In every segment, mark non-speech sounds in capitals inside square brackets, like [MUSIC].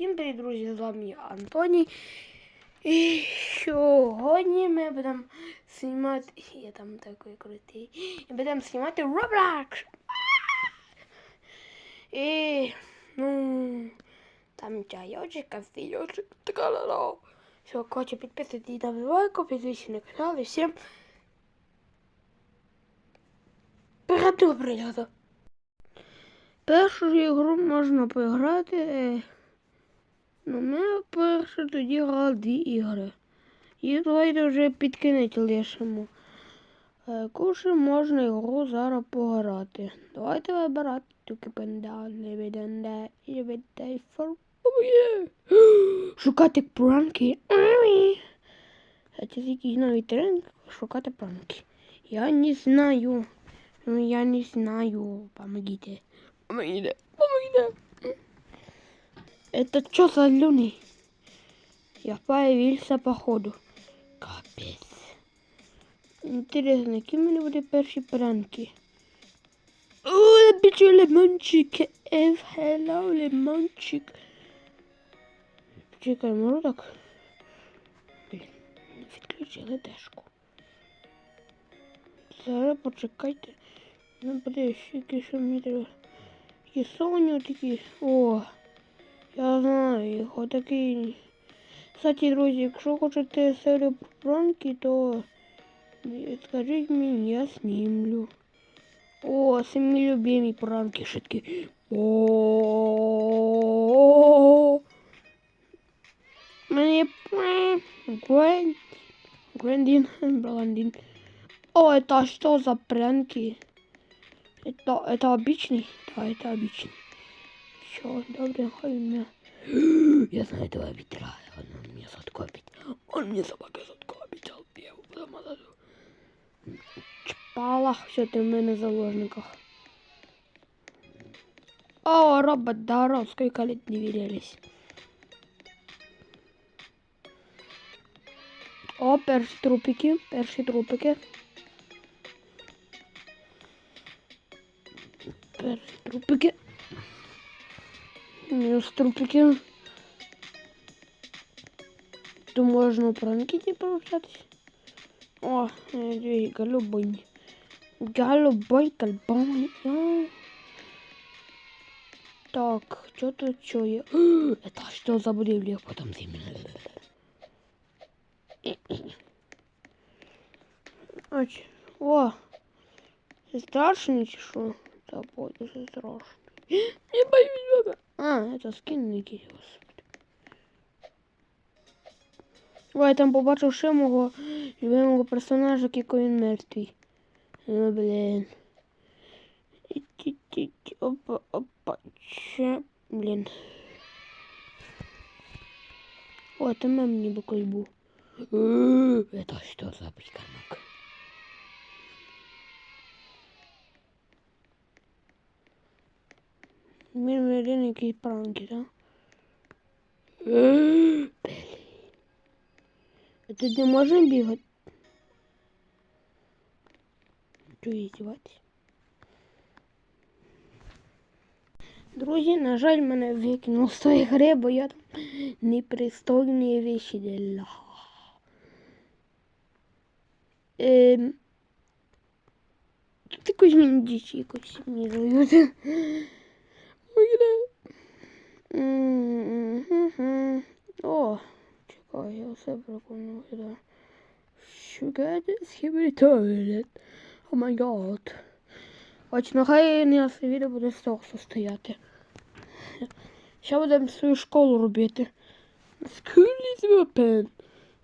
Всім привіт, друзі! З вами Антоній. І сьогодні ми будемо знімати. Я там такий крутий. І будемо знімати Roblox. І ну там чайочок, кофійочок, така Все, коротше, підписуйтесь на лайку, підписуйтесь на канал і всім перегляду. Першу ігру можна поіграти. Ну, ми перше тоді грали дві ігри. І давайте вже під кінець лишимо. Е, Куше можна ігру зараз пограти. Давайте вибирати тільки пендан, невіденде, і віддай фарбує. [GASPS] Шукати пранки. Це якийсь новий тренд шукати пранки. Я не знаю. Ну, я не знаю. Помогите. Помогите. Помогите. Это что за люни? Я появился походу. Капец. Интересно, кем мене буде перші пранки? О, я бачу лимончик. Ев, hello, лимончик. Чекай, можу так? Блін, відключили дешку. Зараз почекайте. Ну, ще що мені треба. Такі соні такі. О, я знаю їх. Отакий. Кстати, друзі, якщо хочете серію про пранки, то е, скажіть мені, я знімлю. О, це мої любимі пранки швидкі. О. Мені Гвен. Гвендин, Блондин. О, это что за пранки? Это, это обычный? Да, это обычный. Все, добре, хай меня. [GASPS] Я знаю этого ветра, он мне заткопит. Он мне собака заткопит, я его потом отдаю. Чпала, все, ти в мене в заложниках. О, робот, здоров, сколько лет не виделись. О, перші трупики, перші трупики. Перші трупики. Мінус трупики. Тут можна пранки типу общатись. О, э, голубой. Голубой колбой. А. Так, что тут что я? [GASPS] Это что за будильник потом зимой? Оч. О! Це страшно чи що? Та буде це страшно. Не боюсь бога. А, это скин якийсь, господи. О, я там побачив ще мого любимого персонажа, який він мертвий. Ну, блін. Опа, опа. Че, блін. О, там мені би коль. Это что за прикормок? Мир Мерин якісь пранки, да? Блін. Тут не можна бігати? Друзі, на жаль, мене викинув з тої гри, бо я там непристойні вещи делала. Ем... Тут якось мені дичі якось мені дають. Мгм. О, чекай, я все прикольно виглядаю. Sugar Skibidi Toilet. О май гад. Очно, хай не це відео буде з того состояти. Ще будемо свою школу робити. School is open.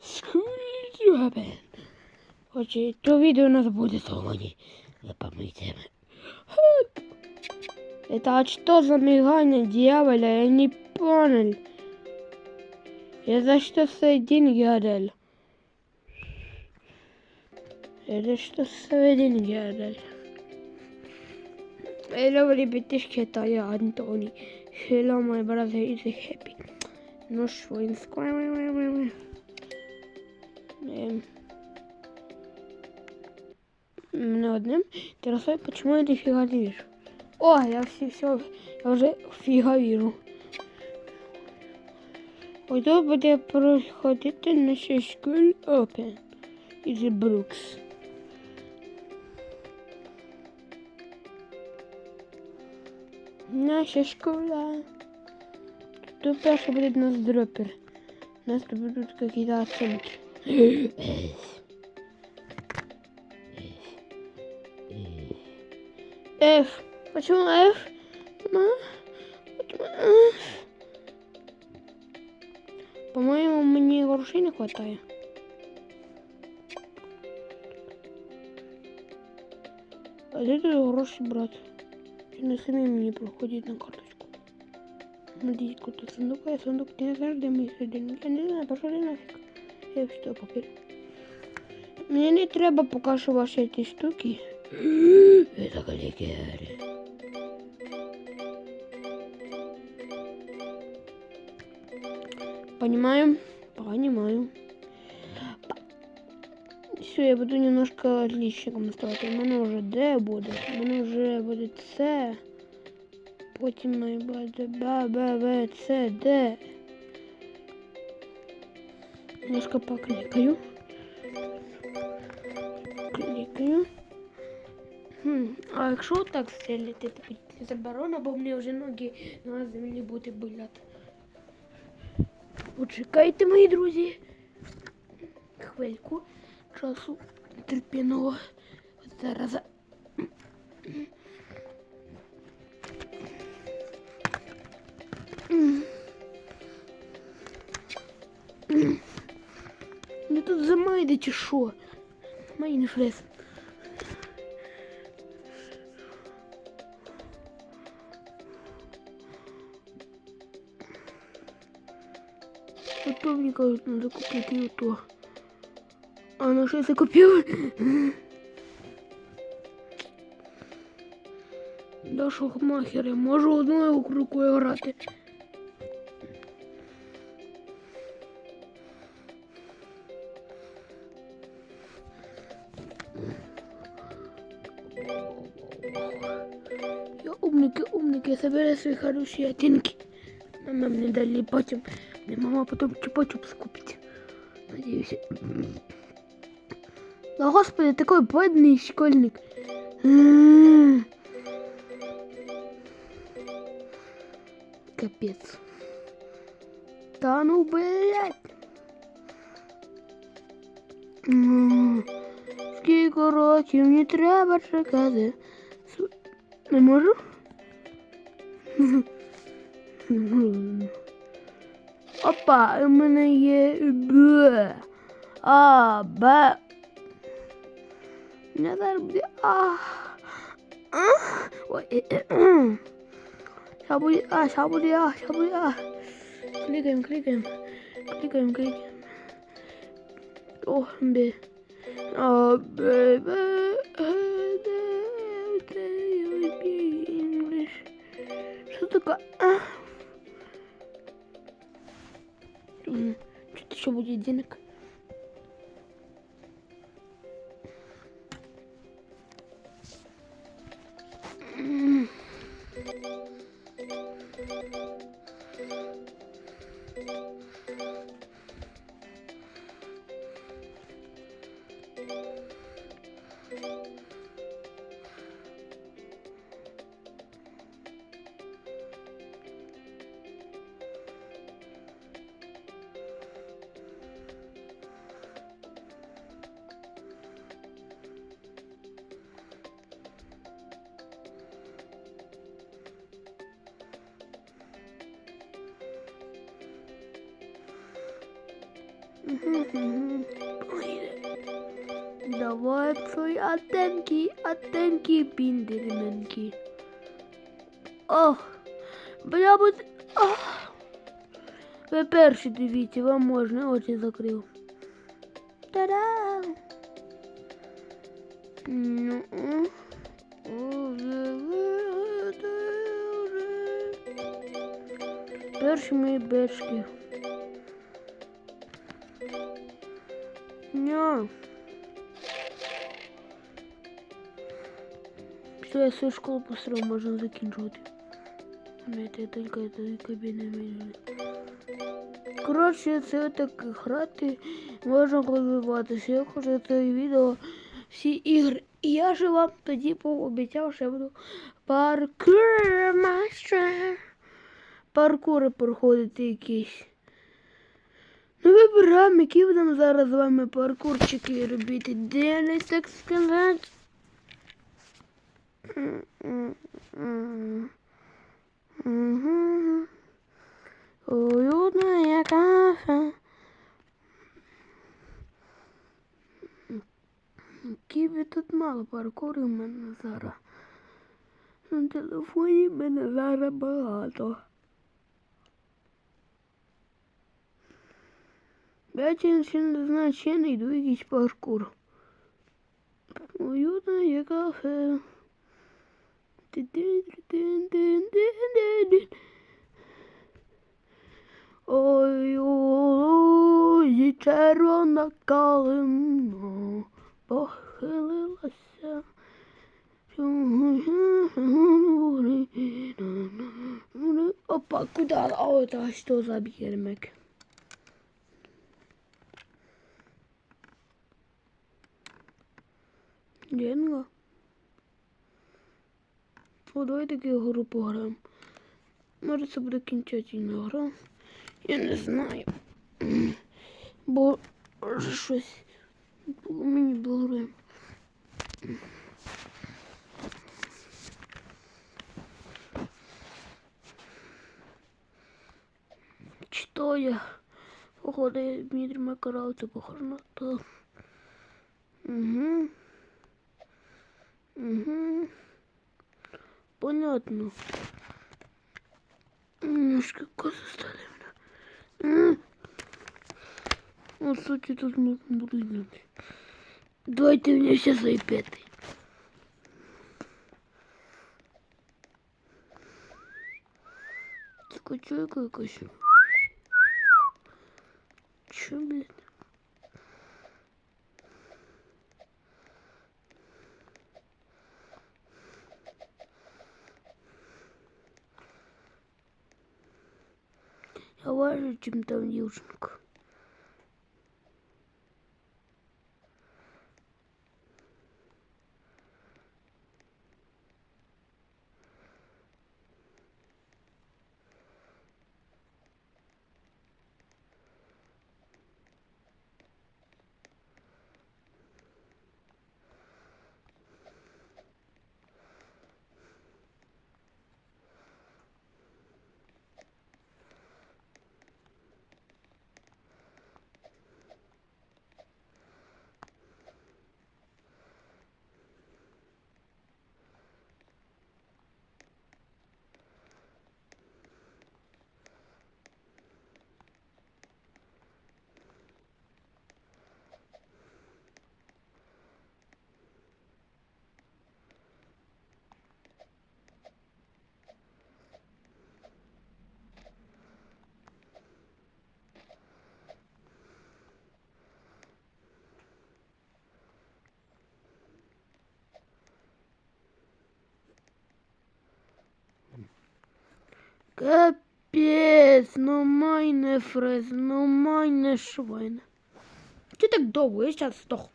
School is open. Отже, то відео у нас буде сьогодні. Запам'ятайте. Это что за мигание дьяволя? Я не понял. Я за что свои деньги отдал? Я за что свои деньги отдал? Hello, ребятишки, это я, Антоний. Hello, my brother is happy. Ну что, инсквай... Эм... Мне одним интересует, почему я нифига не вижу. О, я все, все, я уже фига вижу. Хто буде проходити наша School Open із Брукс. Наша школа. Тут перший буде у нас дропер. У нас тут будут какие-то оценки. F. Почему F? Почему Почему F? По-моему, мне грошей не хватает. А де тут гроші брати? Чи не самі мені проходять на карточку? Надеюсь, какой-то сундук, а сундук не знаешь, где мои деньги. Я не знаю, пошли нафиг. Я все папір. Мені не треба поки що ваші ці штуки. [CLEARS THROAT] Это коллегиари. Понимаю, понимаю. Все, я буду немножко отличником ставити. У мене вже Д буде. У мене вже буде С. Потім має буде Б, Б, В, С, Д. Немножко покликаю. Клікаю. Хм, а якщо так стріляти, то заборона, бо мені вже ноги на землі буде боліти. Почекайте, мої друзі. Хвильку часу терпіного. Зараз. Ну тут замайде чи що? Майнфрес. Ото мені кажуть, треба купити ото. А на що я це купив? Да шахмахери, можу одною рукою грати. Я умники, умники, забери свої хороші оцінки. Мама мені дали потім. Мне мама потом чупа-чупс купить. Надеюсь. Да господи, такой бедный школьник. Капец. Да ну, блядь. Скільки років мені треба чекати. Не можу? [LAUGHS] Hoppa ımını ye bü. Aa ba. Ne der bu? Ah. Ah. Şabur ya, şabur e, e. ya, şabur ya. Klikayım, klikayım. Klikayım, klikayım. Oh be. Oh be be. English. Şu da ah. Чуть еще будет денег. Давай свої антенки, антенки, піндерменки. Ох, бля, буде... Ох. Ви перші дивіться, вам можна, очі закрив. Та-дам! Ну. Перші мої бешки. Ня. Все, я свою школу построил, можно закінчувати. Знаєте, я тільки этой кабіни мені. Коротше, це так грати можна розвиватися. Я хочу це відео всі ігри. І я же вам тоді пообіцяв, що я буду паркур майстер. Паркури проходити якісь. Ну вибираємо, які будемо зараз з вами паркурчики робити. Дивись, так сказати. Уютное кафе. Кібі тут мало паркурів в мене зараз. На телефоні мене зараз багато. Я ще ще не знаю, ще не йду якийсь паркур. Уютне кафе. Ти-ти-ти-ти-ти-ти-ти. Ой, ой, червона калина похилилася. Опа, куда? О, это что за бирмик? Деньга. О, давай таки гру пограємо. Може це буде кінчательна гра. Я не знаю. Бо щось мені благо. Что я? Походу, Дмитрий Макаров, это похоже на то. Угу. Угу. Понятно. Немножко косо ставим. Ну, сути, тут можно буду знать. Давайте мне все свои пятый. Скачай какой-то. Чё, блядь? Я важу, чем там девчонка. Капець, ну майне фрез, ну майне швайне. Чи так довго? Я зараз здох.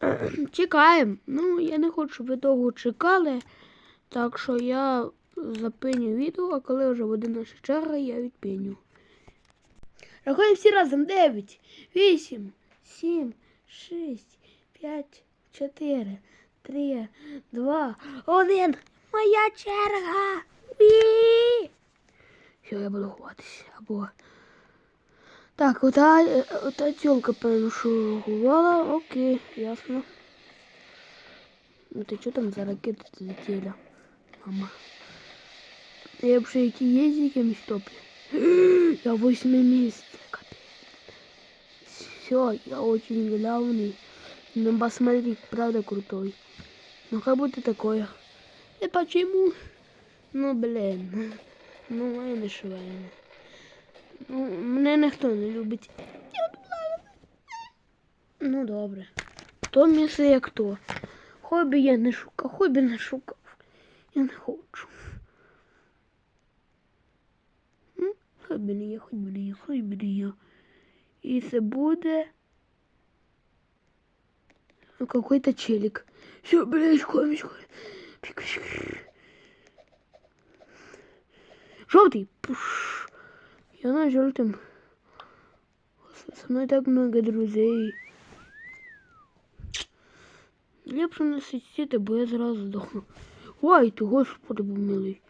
[CLEARS THROAT] Чекаємо. Ну, я не хочу, щоб ви довго чекали. Так що я запиню відео, а коли вже буде наша черга, я відпиню. Рахуємо всі разом. 9, 8, 7, 6, 5, 4, 3, 2, 1. Моя черга. Уі! Все, я буду ховатися. Або. Так, ота, е, ота тілка, певно, що ховала. Окей, ясно. Ну ти що там за ракети летіли? Мама. Я б ще які є з якимось топлі. [GASPS] Я восьме місце, капець. Все, я очень главный. Ну, посмотри, правда крутой. Ну, как будто такое. И почему? Ну, блин. Ну, я не швайна. Ну, мене ніхто не любить. Ну, добре. То місце як то. Хобі я не шукав, хобі не шукав. Я не хочу. М? Хоч би не я, хоч би не я, хоч би не я. І це буде... Ну, какой-то челик. Все, блядь, комич. Желтый. Пуш. Я на желтом. Со мной так много друзей. Лепше не сидіти, бо я зразу здохну. Ой, ти господи.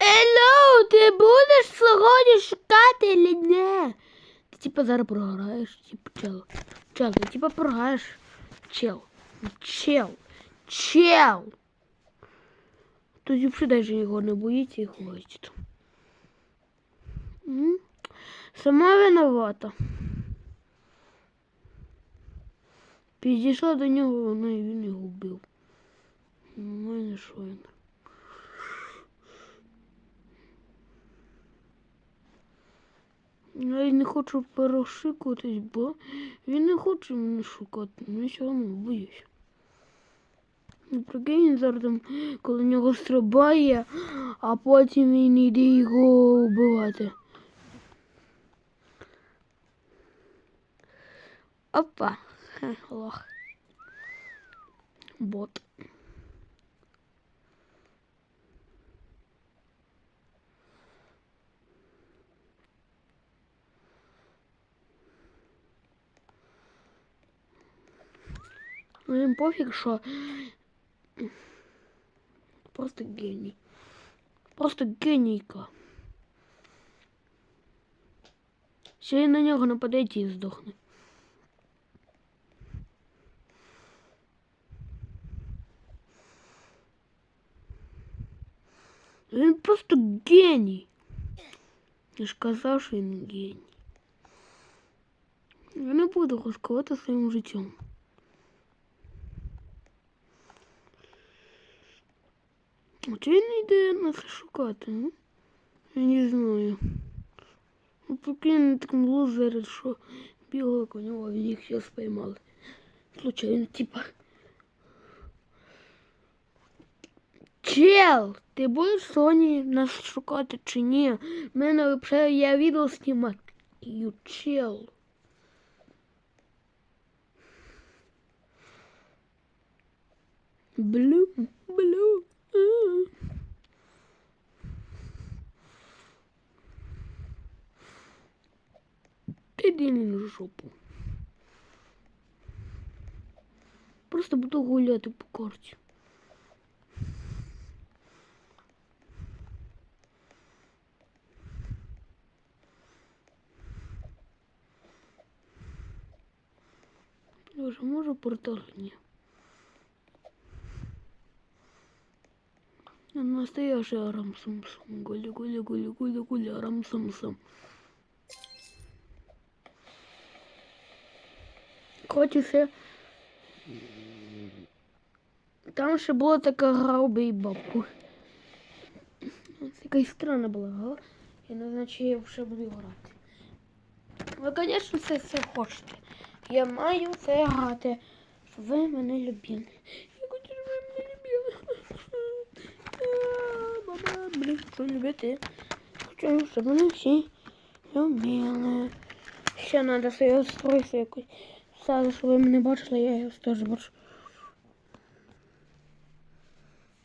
Елло, ти будеш сьогодні шукати чи ні? Ти типа зараз програєш, типа чел. Чел, ти типа програєш. Чел. Чел. Чел. Тоді взагалі навіть його не боїться і хочете. Сама виновата. Підійшла до нього, вона і він його вбив. Ну, і не що він. Я не хочу перешикуватись, бо він не хоче мене шукати. Ну, я все одно боюсь. Ну, прикинь, зараз там коло нього стрибає, а потім він йде його вбивати. Опа. Лох. Бот. їм пофіг, що просто геній. Просто генійка. Ще й на нього нападете і здохне. Він просто геній. Я ж казав, що він геній. Я не буду ризикувати своїм життям. А чи він йде нас шукати? Ну? Я не знаю. Ну, поки він таким лузер, що бігали по нього, він їх все спіймали. Случайно, типа. Чел, ти будеш Соні нас шукати чи ні? У мене взагалі я відео знімаю. Чел. Блю, блю. а. Ти йди жопу. Просто буду гуляти по карті. Боже, може портал ні. Настоящий арам сум сум сум. Хочеться. Там ще була така гра «Убий бабку. Така странна була гра. Я не знаю, чи я вже буду грати. Ви, звісно, це все хочете. Я маю це грати. Ви мене любили. Я хочу, щоб ви мене любили. Баба, блін, що любити. Хочу, щоб мене всі любили. Ще треба своє устройство якось. Сразу, щоб ви мене бачили, я його теж бачу.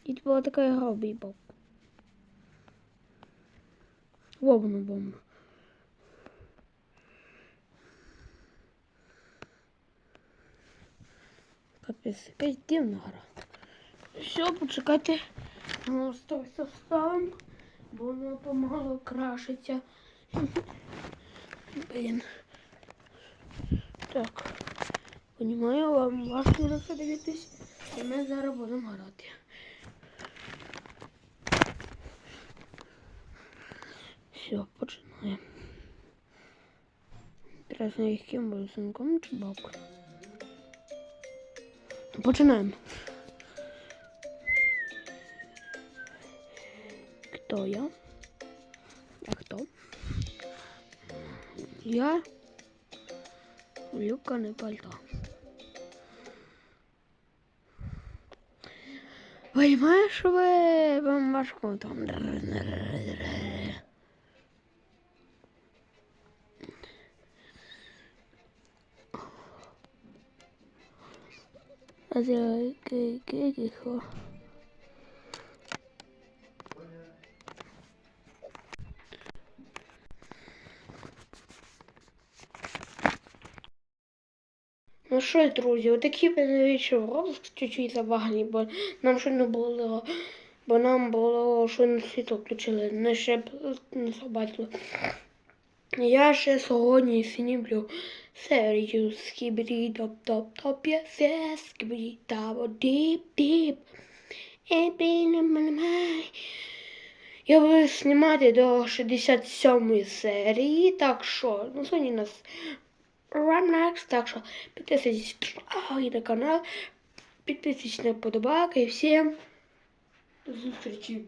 І це була така гра в бейбол. Вовна бомба. Капець, якась дивна гра. Все, почекайте. Ну, стой, ставимо, бо воно помало крашиться. [LAUGHS] Блін. Так. Понімаю, вам важко на це дивитись. І ми зараз будемо грати. Все, починаємо. Інтересно, яким буду синком чи бабкою? Починаємо. Кто я? А кто? Я Люка не пальто. Понимаешь, ви вам важко там. А це ки-ки-ки-хо. Ну що, ж, друзі, отакі новіші Roblox чуть-чуть забагані, бо нам ще не було, бо нам було, що на світло включили, не ще не побачили. Я ще сьогодні снімлю серію скібрі топ топ топ я все скібрі таво діп діп. Я буду знімати до 67 серії, так що, ну сьогодні нас Рамнакс, так що підписуйтесь на канал, підписуйтесь на подобайки і всім зустрічі.